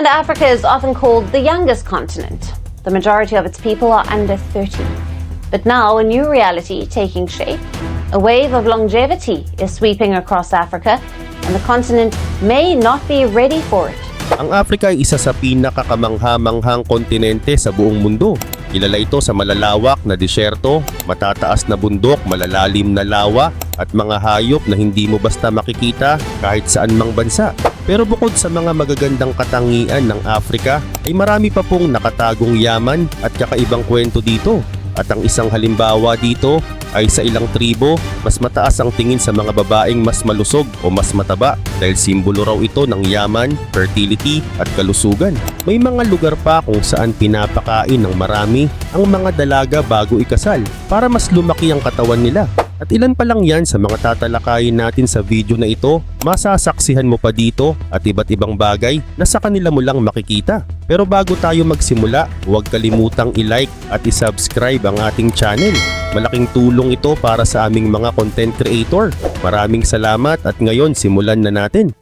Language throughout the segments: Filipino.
And Africa is often called the youngest continent. The majority of its people are under 30. But now, a new reality taking shape. A wave of longevity is sweeping across Africa, and the continent may not be ready for it. Ang Africa ay isa sa pinakakamangha-manghang kontinente sa buong mundo. Kilala ito sa malalawak na disyerto, matataas na bundok, malalalim na lawa, at mga hayop na hindi mo basta makikita kahit saan mang bansa. Pero bukod sa mga magagandang katangian ng Africa, ay marami pa pong nakatagong yaman at kakaibang kwento dito. At ang isang halimbawa dito ay sa ilang tribo, mas mataas ang tingin sa mga babaeng mas malusog o mas mataba dahil simbolo raw ito ng yaman, fertility at kalusugan. May mga lugar pa kung saan pinapakain ng marami ang mga dalaga bago ikasal para mas lumaki ang katawan nila. At ilan pa lang yan sa mga tatalakayin natin sa video na ito, masasaksihan mo pa dito at iba't ibang bagay na sa kanila mo lang makikita. Pero bago tayo magsimula, huwag kalimutang i-like at i-subscribe ang ating channel. Malaking tulong ito para sa aming mga content creator. Maraming salamat at ngayon simulan na natin.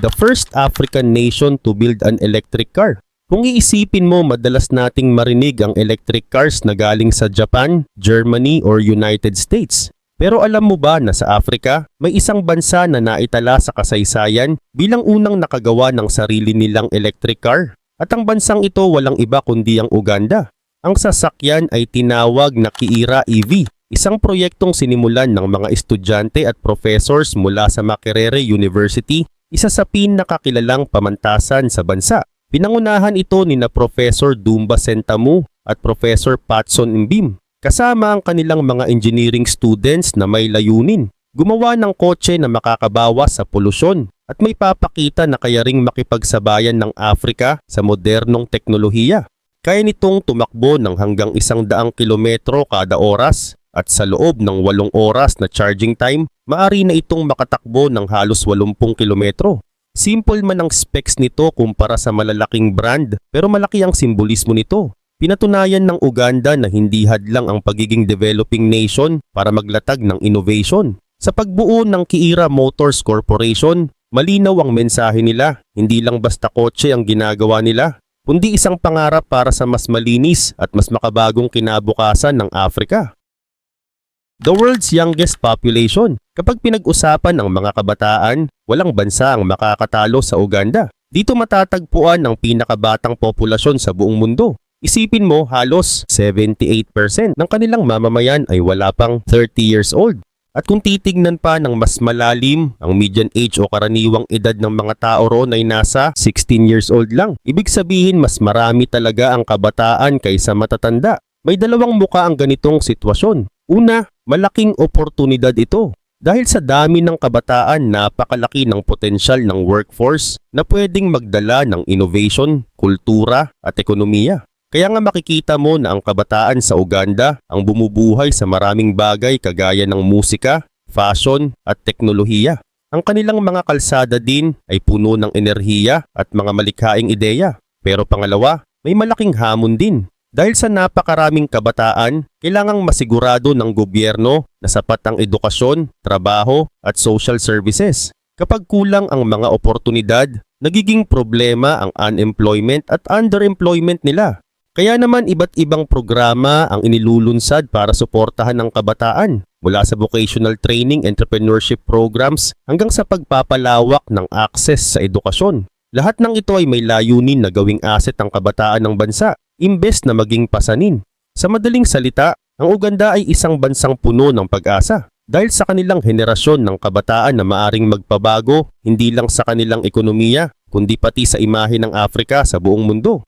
The first African nation to build an electric car. Kung iisipin mo, madalas nating marinig ang electric cars na galing sa Japan, Germany or United States. Pero alam mo ba na sa Africa, may isang bansa na naitala sa kasaysayan bilang unang nakagawa ng sarili nilang electric car? At ang bansang ito walang iba kundi ang Uganda. Ang sasakyan ay tinawag na Kiira EV, isang proyektong sinimulan ng mga estudyante at professors mula sa Makerere University, isa sa pinakakilalang pamantasan sa bansa. Pinangunahan ito ni na Professor Dumba Sentamu at Professor Patson Imbim kasama ang kanilang mga engineering students na may layunin. Gumawa ng kotse na makakabawas sa polusyon at may papakita na kaya ring makipagsabayan ng Afrika sa modernong teknolohiya. Kaya nitong tumakbo ng hanggang isang daang kilometro kada oras at sa loob ng walong oras na charging time, maari na itong makatakbo ng halos 80 kilometro. Simple man ang specs nito kumpara sa malalaking brand pero malaki ang simbolismo nito. Pinatunayan ng Uganda na hindi hadlang ang pagiging developing nation para maglatag ng innovation. Sa pagbuo ng Kiira Motors Corporation, malinaw ang mensahe nila. Hindi lang basta kotse ang ginagawa nila, kundi isang pangarap para sa mas malinis at mas makabagong kinabukasan ng Afrika. The world's youngest population. Kapag pinag-usapan ang mga kabataan, walang bansa ang makakatalo sa Uganda. Dito matatagpuan ang pinakabatang populasyon sa buong mundo. Isipin mo halos 78% ng kanilang mamamayan ay wala pang 30 years old. At kung titignan pa ng mas malalim, ang median age o karaniwang edad ng mga tao roon ay nasa 16 years old lang. Ibig sabihin mas marami talaga ang kabataan kaysa matatanda. May dalawang muka ang ganitong sitwasyon. Una, malaking oportunidad ito. Dahil sa dami ng kabataan, napakalaki ng potensyal ng workforce na pwedeng magdala ng innovation, kultura at ekonomiya. Kaya nga makikita mo na ang kabataan sa Uganda ang bumubuhay sa maraming bagay kagaya ng musika, fashion at teknolohiya. Ang kanilang mga kalsada din ay puno ng enerhiya at mga malikhaing ideya. Pero pangalawa, may malaking hamon din. Dahil sa napakaraming kabataan, kailangang masigurado ng gobyerno na sapat ang edukasyon, trabaho at social services. Kapag kulang ang mga oportunidad, nagiging problema ang unemployment at underemployment nila. Kaya naman iba't ibang programa ang inilulunsad para suportahan ng kabataan mula sa vocational training entrepreneurship programs hanggang sa pagpapalawak ng access sa edukasyon. Lahat ng ito ay may layunin na gawing asset ang kabataan ng bansa, imbes na maging pasanin. Sa madaling salita, ang Uganda ay isang bansang puno ng pag-asa dahil sa kanilang henerasyon ng kabataan na maaring magpabago hindi lang sa kanilang ekonomiya kundi pati sa imahe ng Afrika sa buong mundo.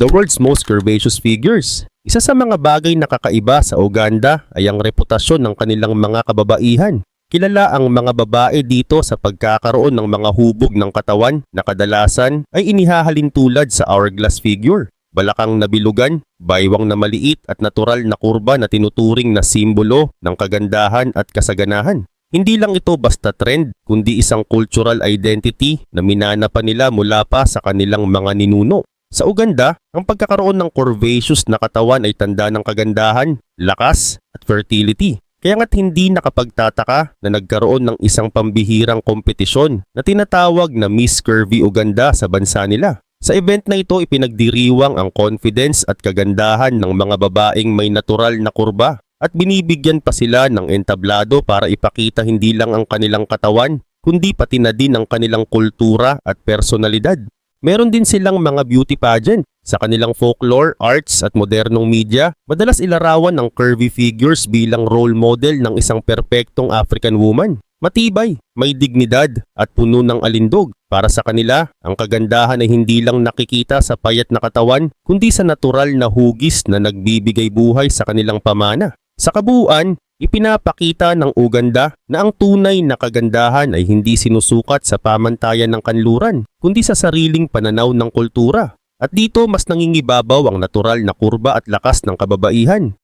The world's most curvaceous figures. Isa sa mga bagay na kakaiba sa Uganda ay ang reputasyon ng kanilang mga kababaihan. Kilala ang mga babae dito sa pagkakaroon ng mga hubog ng katawan na kadalasan ay inihahalin tulad sa hourglass figure. Balakang nabilugan, baywang na maliit at natural na kurba na tinuturing na simbolo ng kagandahan at kasaganahan. Hindi lang ito basta trend, kundi isang cultural identity na minana pa nila mula pa sa kanilang mga ninuno. Sa Uganda, ang pagkakaroon ng curvaceous na katawan ay tanda ng kagandahan, lakas at fertility. Kaya nga't hindi nakapagtataka na nagkaroon ng isang pambihirang kompetisyon na tinatawag na Miss Curvy Uganda sa bansa nila. Sa event na ito ipinagdiriwang ang confidence at kagandahan ng mga babaeng may natural na kurba at binibigyan pa sila ng entablado para ipakita hindi lang ang kanilang katawan kundi pati na din ang kanilang kultura at personalidad. Meron din silang mga beauty pageant sa kanilang folklore, arts at modernong media. Madalas ilarawan ang curvy figures bilang role model ng isang perpektong African woman. Matibay, may dignidad at puno ng alindog. Para sa kanila, ang kagandahan ay hindi lang nakikita sa payat na katawan, kundi sa natural na hugis na nagbibigay buhay sa kanilang pamana. Sa kabuuan, ipinapakita ng Uganda na ang tunay na kagandahan ay hindi sinusukat sa pamantayan ng kanluran, kundi sa sariling pananaw ng kultura. At dito mas nangingibabaw ang natural na kurba at lakas ng kababaihan.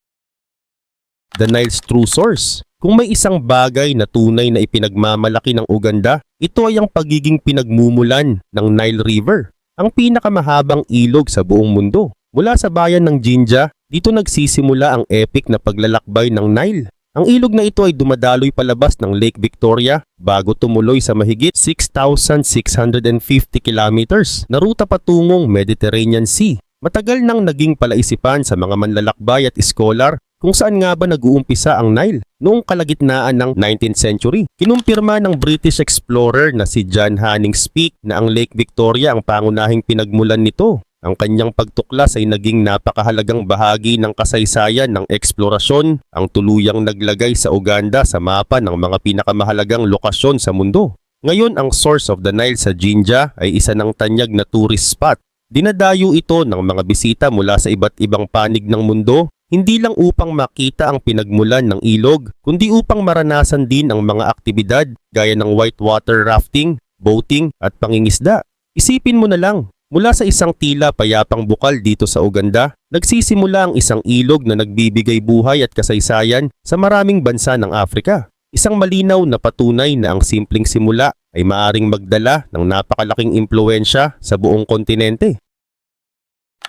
The Nile's True Source Kung may isang bagay na tunay na ipinagmamalaki ng Uganda, ito ay ang pagiging pinagmumulan ng Nile River, ang pinakamahabang ilog sa buong mundo. Mula sa bayan ng Jinja, dito nagsisimula ang epic na paglalakbay ng Nile. Ang ilog na ito ay dumadaloy palabas ng Lake Victoria bago tumuloy sa mahigit 6,650 kilometers na ruta patungong Mediterranean Sea. Matagal nang naging palaisipan sa mga manlalakbay at scholar kung saan nga ba nag-uumpisa ang Nile noong kalagitnaan ng 19th century. Kinumpirma ng British explorer na si John Hannings Peake na ang Lake Victoria ang pangunahing pinagmulan nito. Ang kanyang pagtuklas ay naging napakahalagang bahagi ng kasaysayan ng eksplorasyon, ang tuluyang naglagay sa Uganda sa mapa ng mga pinakamahalagang lokasyon sa mundo. Ngayon ang source of the Nile sa Jinja ay isa ng tanyag na tourist spot. Dinadayo ito ng mga bisita mula sa iba't ibang panig ng mundo, hindi lang upang makita ang pinagmulan ng ilog, kundi upang maranasan din ang mga aktibidad gaya ng whitewater rafting, boating at pangingisda. Isipin mo na lang, Mula sa isang tila payapang bukal dito sa Uganda, nagsisimula ang isang ilog na nagbibigay buhay at kasaysayan sa maraming bansa ng Afrika. Isang malinaw na patunay na ang simpleng simula ay maaring magdala ng napakalaking impluensya sa buong kontinente.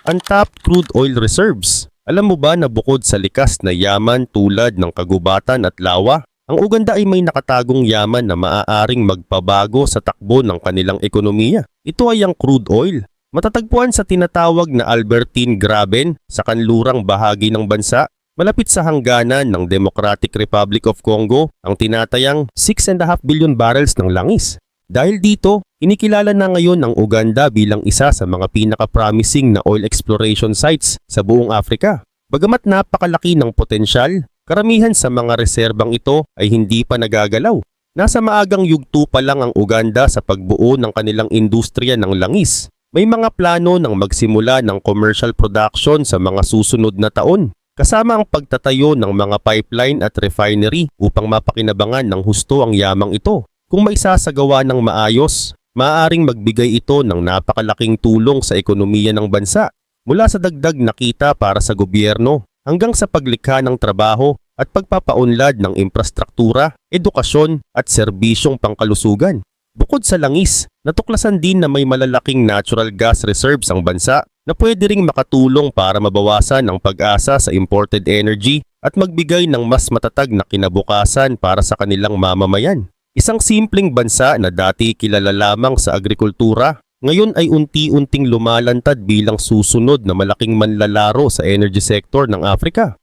Untapped crude oil reserves. Alam mo ba na bukod sa likas na yaman tulad ng kagubatan at lawa, ang Uganda ay may nakatagong yaman na maaaring magpabago sa takbo ng kanilang ekonomiya. Ito ay ang crude oil. Matatagpuan sa tinatawag na Albertine Graben sa kanlurang bahagi ng bansa, malapit sa hangganan ng Democratic Republic of Congo, ang tinatayang 6.5 billion barrels ng langis. Dahil dito, inikilala na ngayon ang Uganda bilang isa sa mga pinaka-promising na oil exploration sites sa buong Afrika. Bagamat napakalaki ng potensyal, karamihan sa mga reserbang ito ay hindi pa nagagalaw. Nasa maagang yugto pa lang ang Uganda sa pagbuo ng kanilang industriya ng langis. May mga plano ng magsimula ng commercial production sa mga susunod na taon, kasama ang pagtatayo ng mga pipeline at refinery upang mapakinabangan ng husto ang yamang ito. Kung may sasagawa ng maayos, maaaring magbigay ito ng napakalaking tulong sa ekonomiya ng bansa mula sa dagdag na kita para sa gobyerno hanggang sa paglikha ng trabaho at pagpapaunlad ng infrastruktura, edukasyon at serbisyong pangkalusugan. Bukod sa langis, natuklasan din na may malalaking natural gas reserves ang bansa na pwede ring makatulong para mabawasan ang pag-asa sa imported energy at magbigay ng mas matatag na kinabukasan para sa kanilang mamamayan. Isang simpleng bansa na dati kilala lamang sa agrikultura, ngayon ay unti-unting lumalantad bilang susunod na malaking manlalaro sa energy sector ng Afrika.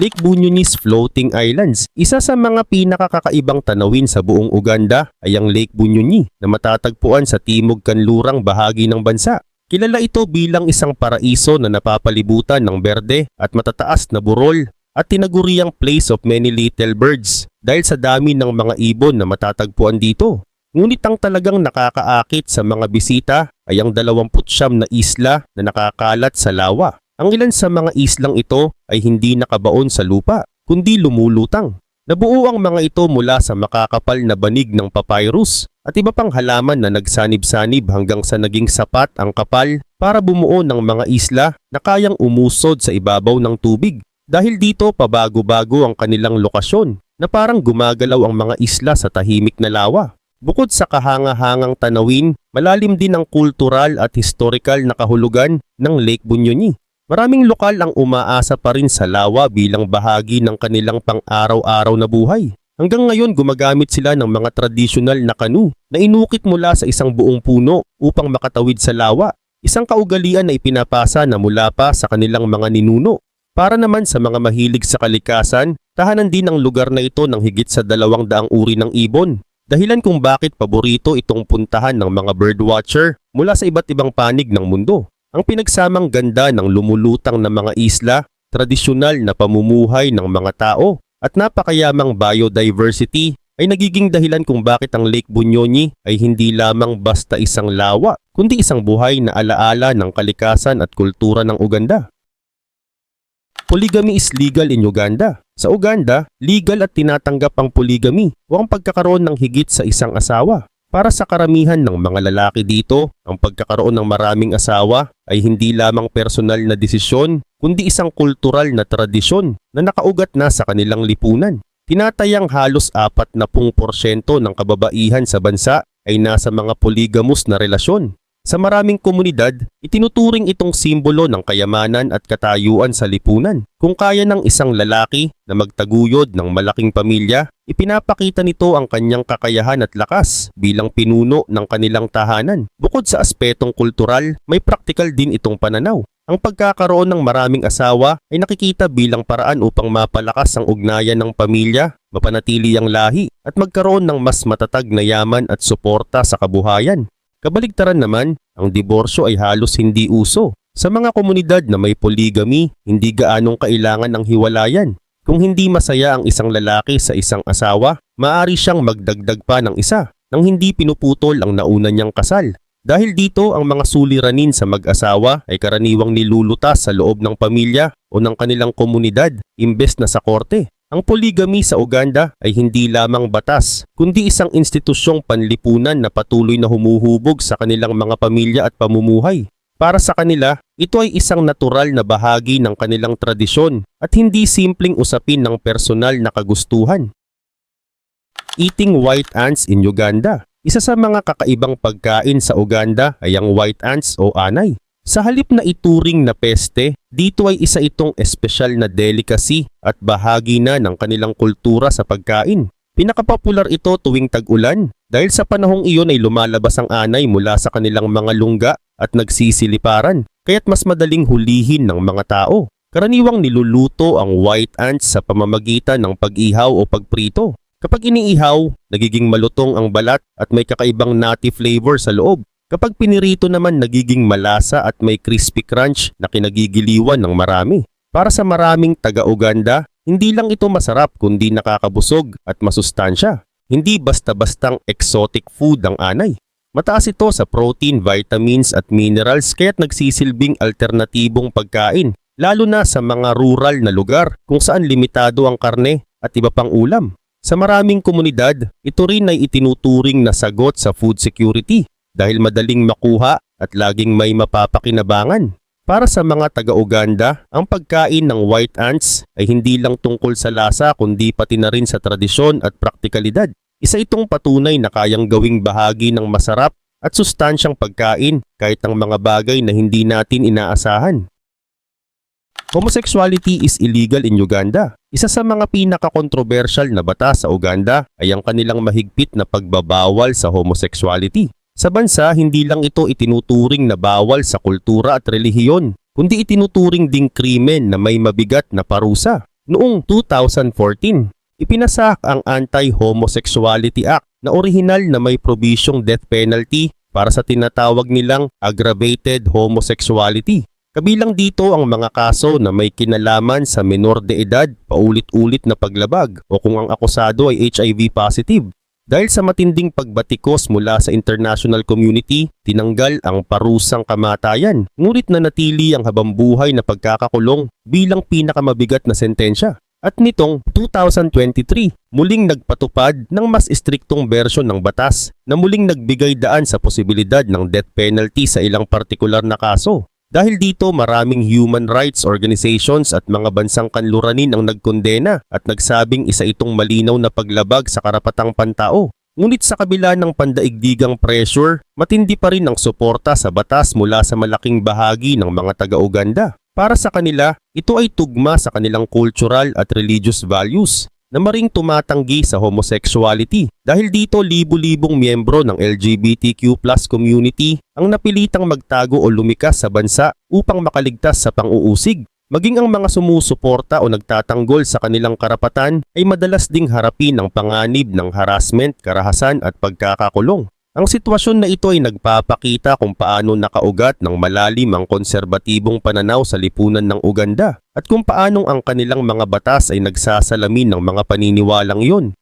Lake Bunyunis Floating Islands. Isa sa mga pinakakakaibang tanawin sa buong Uganda ay ang Lake Bunyuni na matatagpuan sa timog kanlurang bahagi ng bansa. Kilala ito bilang isang paraiso na napapalibutan ng berde at matataas na burol at tinaguriang place of many little birds dahil sa dami ng mga ibon na matatagpuan dito. Ngunit ang talagang nakakaakit sa mga bisita ay ang 29 na isla na nakakalat sa lawa. Ang ilan sa mga islang ito ay hindi nakabaon sa lupa, kundi lumulutang. Nabuo ang mga ito mula sa makakapal na banig ng papyrus at iba pang halaman na nagsanib-sanib hanggang sa naging sapat ang kapal para bumuo ng mga isla na kayang umusod sa ibabaw ng tubig. Dahil dito pabago-bago ang kanilang lokasyon na parang gumagalaw ang mga isla sa tahimik na lawa. Bukod sa kahanga-hangang tanawin, malalim din ang kultural at historical na kahulugan ng Lake Bunyoni. Maraming lokal ang umaasa pa rin sa lawa bilang bahagi ng kanilang pang-araw-araw na buhay. Hanggang ngayon gumagamit sila ng mga tradisyonal na kanu na inukit mula sa isang buong puno upang makatawid sa lawa. Isang kaugalian na ipinapasa na mula pa sa kanilang mga ninuno. Para naman sa mga mahilig sa kalikasan, tahanan din ang lugar na ito ng higit sa dalawang daang uri ng ibon. Dahilan kung bakit paborito itong puntahan ng mga birdwatcher mula sa iba't ibang panig ng mundo. Ang pinagsamang ganda ng lumulutang na mga isla, tradisyonal na pamumuhay ng mga tao, at napakayamang biodiversity ay nagiging dahilan kung bakit ang Lake Bunyonyi ay hindi lamang basta isang lawa, kundi isang buhay na alaala ng kalikasan at kultura ng Uganda. Polygamy is legal in Uganda. Sa Uganda, legal at tinatanggap ang polygamy o ang pagkakaroon ng higit sa isang asawa. Para sa karamihan ng mga lalaki dito, ang pagkakaroon ng maraming asawa ay hindi lamang personal na desisyon, kundi isang kultural na tradisyon na nakaugat na sa kanilang lipunan. Tinatayang halos 40% ng kababaihan sa bansa ay nasa mga polygamous na relasyon. Sa maraming komunidad, itinuturing itong simbolo ng kayamanan at katayuan sa lipunan. Kung kaya ng isang lalaki na magtaguyod ng malaking pamilya, ipinapakita nito ang kanyang kakayahan at lakas bilang pinuno ng kanilang tahanan. Bukod sa aspetong kultural, may praktikal din itong pananaw. Ang pagkakaroon ng maraming asawa ay nakikita bilang paraan upang mapalakas ang ugnayan ng pamilya, mapanatili ang lahi, at magkaroon ng mas matatag na yaman at suporta sa kabuhayan. Kabaligtaran naman, ang diborsyo ay halos hindi uso. Sa mga komunidad na may polygamy, hindi gaanong kailangan ng hiwalayan. Kung hindi masaya ang isang lalaki sa isang asawa, maari siyang magdagdag pa ng isa nang hindi pinuputol ang nauna niyang kasal. Dahil dito ang mga suliranin sa mag-asawa ay karaniwang nilulutas sa loob ng pamilya o ng kanilang komunidad imbes na sa korte. Ang polygamy sa Uganda ay hindi lamang batas, kundi isang institusyong panlipunan na patuloy na humuhubog sa kanilang mga pamilya at pamumuhay. Para sa kanila, ito ay isang natural na bahagi ng kanilang tradisyon at hindi simpleng usapin ng personal na kagustuhan. Eating white ants in Uganda Isa sa mga kakaibang pagkain sa Uganda ay ang white ants o anay. Sa halip na ituring na peste, dito ay isa itong espesyal na delicacy at bahagi na ng kanilang kultura sa pagkain. Pinakapopular ito tuwing tag-ulan dahil sa panahong iyon ay lumalabas ang anay mula sa kanilang mga lungga at nagsisiliparan kaya't mas madaling hulihin ng mga tao. Karaniwang niluluto ang white ants sa pamamagitan ng pag-ihaw o pagprito. Kapag iniihaw, nagiging malutong ang balat at may kakaibang nutty flavor sa loob. Kapag pinirito naman nagiging malasa at may crispy crunch na kinagigiliwan ng marami. Para sa maraming taga-Uganda, hindi lang ito masarap kundi nakakabusog at masustansya. Hindi basta-bastang exotic food ang anay. Mataas ito sa protein, vitamins at minerals kaya't nagsisilbing alternatibong pagkain, lalo na sa mga rural na lugar kung saan limitado ang karne at iba pang ulam. Sa maraming komunidad, ito rin ay itinuturing na sagot sa food security dahil madaling makuha at laging may mapapakinabangan. Para sa mga taga-Uganda, ang pagkain ng white ants ay hindi lang tungkol sa lasa kundi pati na rin sa tradisyon at praktikalidad. Isa itong patunay na kayang gawing bahagi ng masarap at sustansyang pagkain kahit ang mga bagay na hindi natin inaasahan. Homosexuality is illegal in Uganda. Isa sa mga pinaka-controversial na batas sa Uganda ay ang kanilang mahigpit na pagbabawal sa homosexuality. Sa bansa, hindi lang ito itinuturing na bawal sa kultura at relihiyon, kundi itinuturing ding krimen na may mabigat na parusa. Noong 2014, ipinasak ang Anti-Homosexuality Act na orihinal na may probisyong death penalty para sa tinatawag nilang aggravated homosexuality. Kabilang dito ang mga kaso na may kinalaman sa menor de edad, paulit-ulit na paglabag o kung ang akusado ay HIV positive. Dahil sa matinding pagbatikos mula sa international community, tinanggal ang parusang kamatayan, ngunit nanatili ang habambuhay na pagkakakulong bilang pinakamabigat na sentensya. At nitong 2023, muling nagpatupad ng mas istriktong bersyon ng batas na muling nagbigay daan sa posibilidad ng death penalty sa ilang partikular na kaso. Dahil dito maraming human rights organizations at mga bansang kanluranin ang nagkondena at nagsabing isa itong malinaw na paglabag sa karapatang pantao. Ngunit sa kabila ng pandaigdigang pressure, matindi pa rin ang suporta sa batas mula sa malaking bahagi ng mga taga-Uganda. Para sa kanila, ito ay tugma sa kanilang cultural at religious values na maring tumatanggi sa homosexuality. Dahil dito libu-libong miyembro ng LGBTQ plus community ang napilitang magtago o lumikas sa bansa upang makaligtas sa pang-uusig. Maging ang mga sumusuporta o nagtatanggol sa kanilang karapatan ay madalas ding harapin ang panganib ng harassment, karahasan at pagkakakulong. Ang sitwasyon na ito ay nagpapakita kung paano nakaugat ng malalim ang konserbatibong pananaw sa lipunan ng Uganda at kung paanong ang kanilang mga batas ay nagsasalamin ng mga paniniwalang yun.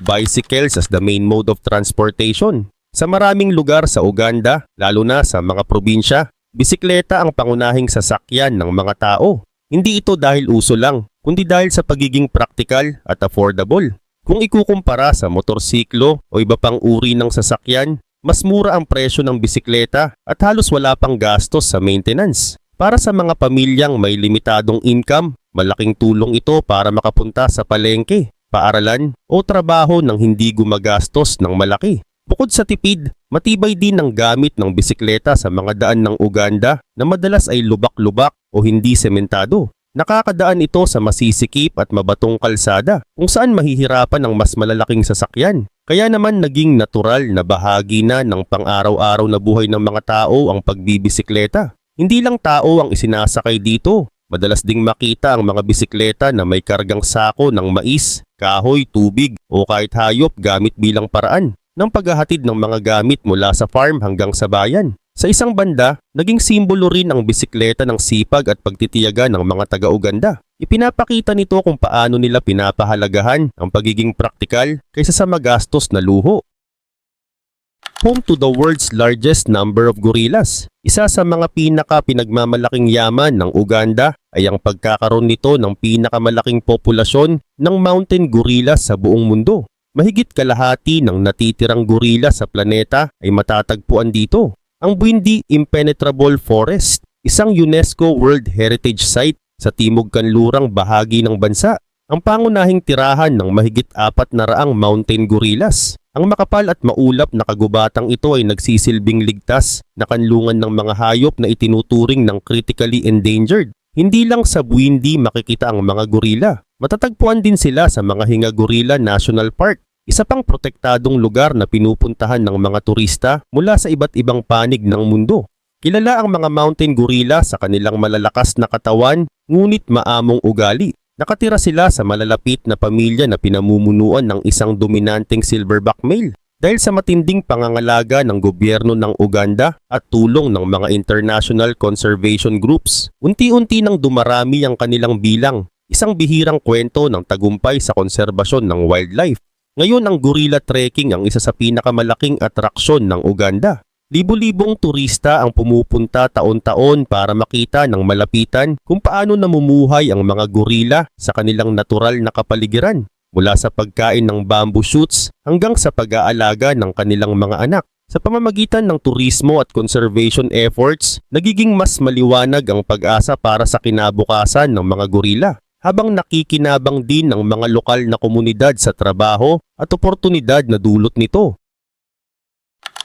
Bicycles as the main mode of transportation. Sa maraming lugar sa Uganda, lalo na sa mga probinsya, bisikleta ang pangunahing sasakyan ng mga tao. Hindi ito dahil uso lang, kundi dahil sa pagiging praktikal at affordable. Kung ikukumpara sa motorsiklo o iba pang uri ng sasakyan, mas mura ang presyo ng bisikleta at halos wala pang gastos sa maintenance. Para sa mga pamilyang may limitadong income, malaking tulong ito para makapunta sa palengke, paaralan o trabaho nang hindi gumagastos ng malaki. Bukod sa tipid, matibay din ang gamit ng bisikleta sa mga daan ng Uganda na madalas ay lubak-lubak o hindi sementado. Nakakadaan ito sa masisikip at mabatong kalsada kung saan mahihirapan ang mas malalaking sasakyan. Kaya naman naging natural na bahagi na ng pang-araw-araw na buhay ng mga tao ang pagbibisikleta. Hindi lang tao ang isinasakay dito. Madalas ding makita ang mga bisikleta na may kargang sako ng mais, kahoy, tubig o kahit hayop gamit bilang paraan ng paghahatid ng mga gamit mula sa farm hanggang sa bayan. Sa isang banda, naging simbolo rin ang bisikleta ng sipag at pagtitiyaga ng mga taga-Uganda. Ipinapakita nito kung paano nila pinapahalagahan ang pagiging praktikal kaysa sa magastos na luho. Home to the world's largest number of gorillas. Isa sa mga pinaka pinagmamalaking yaman ng Uganda ay ang pagkakaroon nito ng pinakamalaking populasyon ng mountain gorillas sa buong mundo. Mahigit kalahati ng natitirang gorilla sa planeta ay matatagpuan dito. Ang Bwindi Impenetrable Forest, isang UNESCO World Heritage Site sa timog kanlurang bahagi ng bansa. Ang pangunahing tirahan ng mahigit apat na raang mountain gorillas. Ang makapal at maulap na kagubatang ito ay nagsisilbing ligtas na kanlungan ng mga hayop na itinuturing ng critically endangered. Hindi lang sa Bwindi makikita ang mga gorila. Matatagpuan din sila sa mga Hinga Gorilla National Park isa pang protektadong lugar na pinupuntahan ng mga turista mula sa iba't ibang panig ng mundo. Kilala ang mga mountain gorilla sa kanilang malalakas na katawan ngunit maamong ugali. Nakatira sila sa malalapit na pamilya na pinamumunuan ng isang dominanteng silverback male. Dahil sa matinding pangangalaga ng gobyerno ng Uganda at tulong ng mga international conservation groups, unti-unti nang dumarami ang kanilang bilang, isang bihirang kwento ng tagumpay sa konserbasyon ng wildlife. Ngayon ang gorilla trekking ang isa sa pinakamalaking atraksyon ng Uganda. Libo-libong turista ang pumupunta taon-taon para makita ng malapitan kung paano namumuhay ang mga gorilla sa kanilang natural na kapaligiran mula sa pagkain ng bamboo shoots hanggang sa pag-aalaga ng kanilang mga anak. Sa pamamagitan ng turismo at conservation efforts, nagiging mas maliwanag ang pag-asa para sa kinabukasan ng mga gorilla habang nakikinabang din ng mga lokal na komunidad sa trabaho at oportunidad na dulot nito.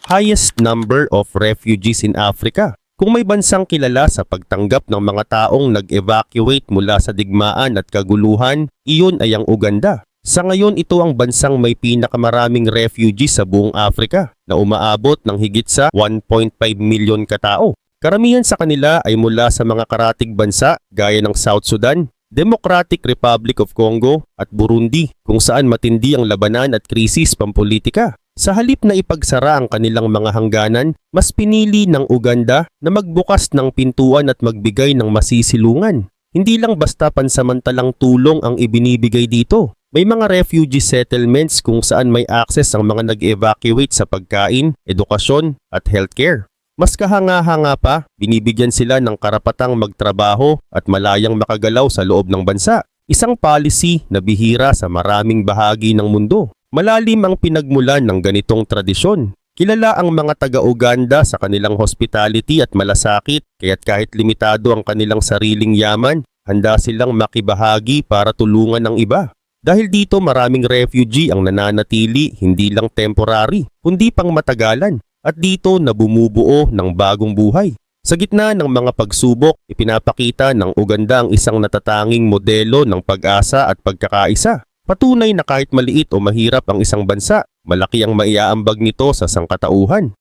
Highest number of refugees in Africa. Kung may bansang kilala sa pagtanggap ng mga taong nag-evacuate mula sa digmaan at kaguluhan, iyon ay ang Uganda. Sa ngayon ito ang bansang may pinakamaraming refugees sa buong Africa na umaabot ng higit sa 1.5 milyon katao. Karamihan sa kanila ay mula sa mga karatig bansa gaya ng South Sudan, Democratic Republic of Congo at Burundi kung saan matindi ang labanan at krisis pampolitika. Sa halip na ipagsara ang kanilang mga hangganan, mas pinili ng Uganda na magbukas ng pintuan at magbigay ng masisilungan. Hindi lang basta pansamantalang tulong ang ibinibigay dito. May mga refugee settlements kung saan may access ang mga nag-evacuate sa pagkain, edukasyon at healthcare. Mas kahanga-hanga pa, binibigyan sila ng karapatang magtrabaho at malayang makagalaw sa loob ng bansa. Isang policy na bihira sa maraming bahagi ng mundo. Malalim ang pinagmulan ng ganitong tradisyon. Kilala ang mga taga-Uganda sa kanilang hospitality at malasakit kaya't kahit limitado ang kanilang sariling yaman, handa silang makibahagi para tulungan ang iba. Dahil dito maraming refugee ang nananatili hindi lang temporary, kundi pang matagalan at dito na bumubuo ng bagong buhay. Sa gitna ng mga pagsubok, ipinapakita ng Uganda ang isang natatanging modelo ng pag-asa at pagkakaisa. Patunay na kahit maliit o mahirap ang isang bansa, malaki ang maiaambag nito sa sangkatauhan.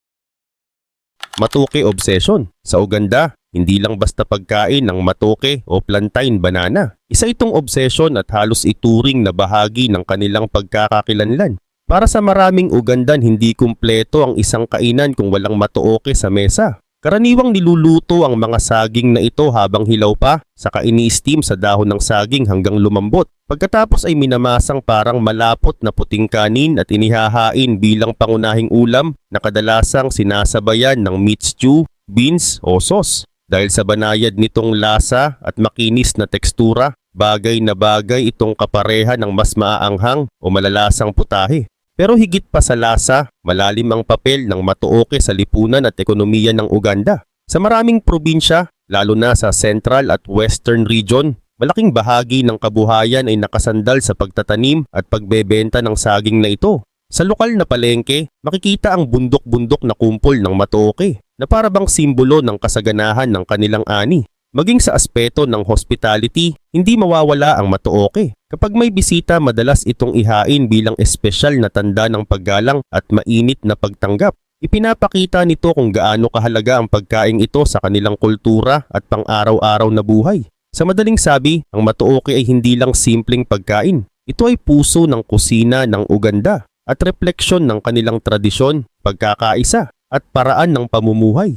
Matoke obsession. Sa Uganda, hindi lang basta pagkain ng matoke o plantain banana. Isa itong obsession at halos ituring na bahagi ng kanilang pagkakakilanlan. Para sa maraming Ugandan, hindi kumpleto ang isang kainan kung walang matooke sa mesa. Karaniwang niluluto ang mga saging na ito habang hilaw pa, saka ini-steam sa dahon ng saging hanggang lumambot. Pagkatapos ay minamasang parang malapot na puting kanin at inihahain bilang pangunahing ulam na kadalasang sinasabayan ng meat stew, beans o sauce. Dahil sa banayad nitong lasa at makinis na tekstura, bagay na bagay itong kapareha ng mas maaanghang o malalasang putahe. Pero higit pa sa lasa, malalim ang papel ng matuoke sa lipunan at ekonomiya ng Uganda. Sa maraming probinsya, lalo na sa Central at Western Region, malaking bahagi ng kabuhayan ay nakasandal sa pagtatanim at pagbebenta ng saging na ito. Sa lokal na palengke, makikita ang bundok-bundok na kumpol ng matuoke na para bang simbolo ng kasaganahan ng kanilang ani. Maging sa aspeto ng hospitality, hindi mawawala ang matuoke. Kapag may bisita, madalas itong ihain bilang espesyal na tanda ng paggalang at mainit na pagtanggap. Ipinapakita nito kung gaano kahalaga ang pagkain ito sa kanilang kultura at pang-araw-araw na buhay. Sa madaling sabi, ang matuoke ay hindi lang simpleng pagkain. Ito ay puso ng kusina ng Uganda at refleksyon ng kanilang tradisyon, pagkakaisa at paraan ng pamumuhay.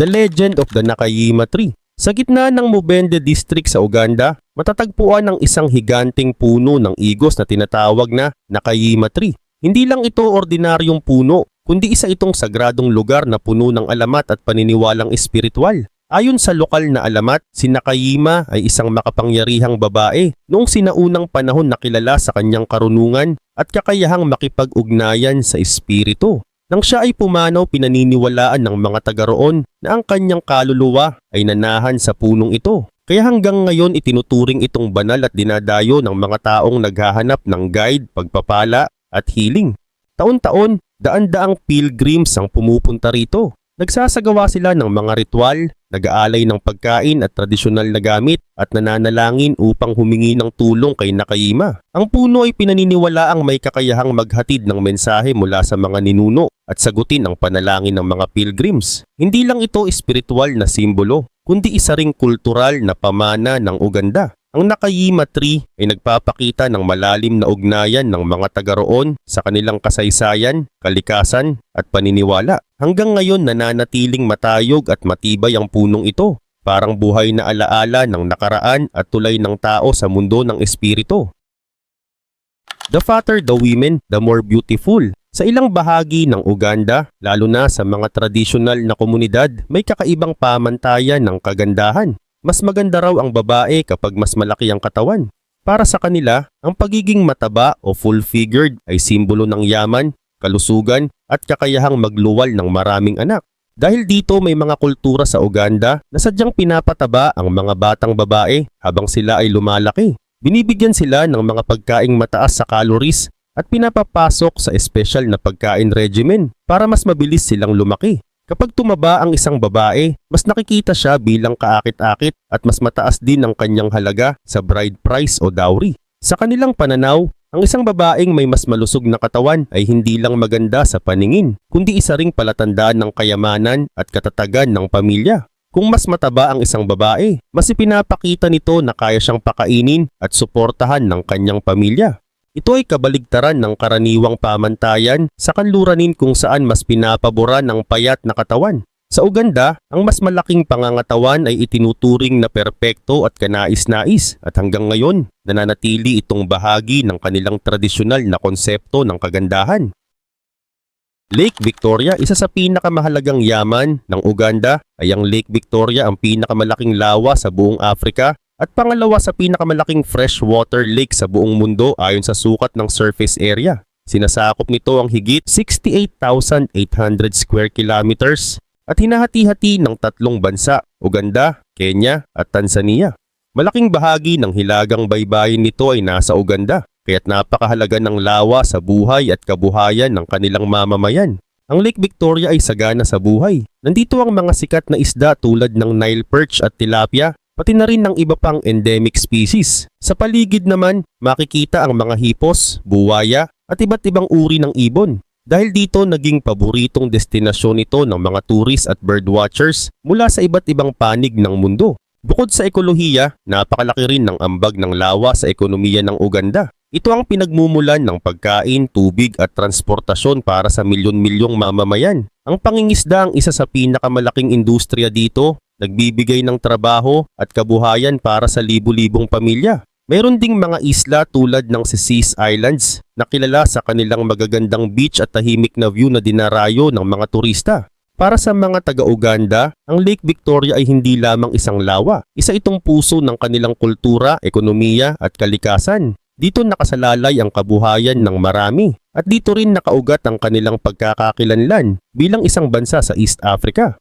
The Legend of the Nakayima Tree Sa gitna ng Mubende District sa Uganda, matatagpuan ang isang higanting puno ng igos na tinatawag na Nakayima Tree. Hindi lang ito ordinaryong puno, kundi isa itong sagradong lugar na puno ng alamat at paniniwalang espiritual. Ayon sa lokal na alamat, si Nakayima ay isang makapangyarihang babae noong sinaunang panahon na kilala sa kanyang karunungan at kakayahang makipag-ugnayan sa espiritu. Nang siya ay pumanaw, pinaniniwalaan ng mga taga roon na ang kanyang kaluluwa ay nanahan sa punong ito. Kaya hanggang ngayon itinuturing itong banal at dinadayo ng mga taong naghahanap ng guide, pagpapala at healing. Taon-taon, daan-daang pilgrims ang pumupunta rito. Nagsasagawa sila ng mga ritual, nag-aalay ng pagkain at tradisyonal na gamit at nananalangin upang humingi ng tulong kay Nakayima. Ang puno ay pinaniniwalaang may kakayahang maghatid ng mensahe mula sa mga ninuno at sagutin ang panalangin ng mga pilgrims. Hindi lang ito espiritual na simbolo, kundi isa ring kultural na pamana ng Uganda. Ang Nakayima Tree ay nagpapakita ng malalim na ugnayan ng mga taga roon sa kanilang kasaysayan, kalikasan at paniniwala. Hanggang ngayon nananatiling matayog at matibay ang punong ito, parang buhay na alaala ng nakaraan at tulay ng tao sa mundo ng espiritu. The fatter the women, the more beautiful. Sa ilang bahagi ng Uganda, lalo na sa mga tradisyonal na komunidad, may kakaibang pamantayan ng kagandahan. Mas maganda raw ang babae kapag mas malaki ang katawan. Para sa kanila, ang pagiging mataba o full-figured ay simbolo ng yaman, kalusugan at kakayahang magluwal ng maraming anak. Dahil dito may mga kultura sa Uganda na sadyang pinapataba ang mga batang babae habang sila ay lumalaki. Binibigyan sila ng mga pagkaing mataas sa calories at pinapapasok sa espesyal na pagkain regimen para mas mabilis silang lumaki. Kapag tumaba ang isang babae, mas nakikita siya bilang kaakit-akit at mas mataas din ang kanyang halaga sa bride price o dowry. Sa kanilang pananaw, ang isang babaeng may mas malusog na katawan ay hindi lang maganda sa paningin, kundi isa ring palatandaan ng kayamanan at katatagan ng pamilya. Kung mas mataba ang isang babae, mas ipinapakita nito na kaya siyang pakainin at suportahan ng kanyang pamilya. Ito ay kabaligtaran ng karaniwang pamantayan sa kanluranin kung saan mas pinapaboran ng payat na katawan. Sa Uganda, ang mas malaking pangangatawan ay itinuturing na perpekto at kanais-nais at hanggang ngayon, nananatili itong bahagi ng kanilang tradisyonal na konsepto ng kagandahan. Lake Victoria, isa sa pinakamahalagang yaman ng Uganda ay ang Lake Victoria ang pinakamalaking lawa sa buong Afrika at pangalawa sa pinakamalaking freshwater lake sa buong mundo ayon sa sukat ng surface area. Sinasakop nito ang higit 68,800 square kilometers at hinahati-hati ng tatlong bansa, Uganda, Kenya at Tanzania. Malaking bahagi ng hilagang baybayin nito ay nasa Uganda, kaya't napakahalaga ng lawa sa buhay at kabuhayan ng kanilang mamamayan. ang Lake Victoria ay sagana sa buhay. Nandito ang mga sikat na isda tulad ng Nile perch at tilapia, pati na rin ng iba pang endemic species. Sa paligid naman, makikita ang mga hipos, buwaya, at iba't ibang uri ng ibon. Dahil dito naging paboritong destinasyon ito ng mga tourist at birdwatchers mula sa iba't ibang panig ng mundo. Bukod sa ekolohiya, napakalaki rin ng ambag ng lawa sa ekonomiya ng Uganda. Ito ang pinagmumulan ng pagkain, tubig at transportasyon para sa milyon-milyong mamamayan. Ang pangingisda ang isa sa pinakamalaking industriya dito, nagbibigay ng trabaho at kabuhayan para sa libu-libong pamilya. Meron ding mga isla tulad ng Sicilies Islands na kilala sa kanilang magagandang beach at tahimik na view na dinarayo ng mga turista. Para sa mga taga-Uganda, ang Lake Victoria ay hindi lamang isang lawa. Isa itong puso ng kanilang kultura, ekonomiya at kalikasan. Dito nakasalalay ang kabuhayan ng marami at dito rin nakaugat ang kanilang pagkakakilanlan bilang isang bansa sa East Africa.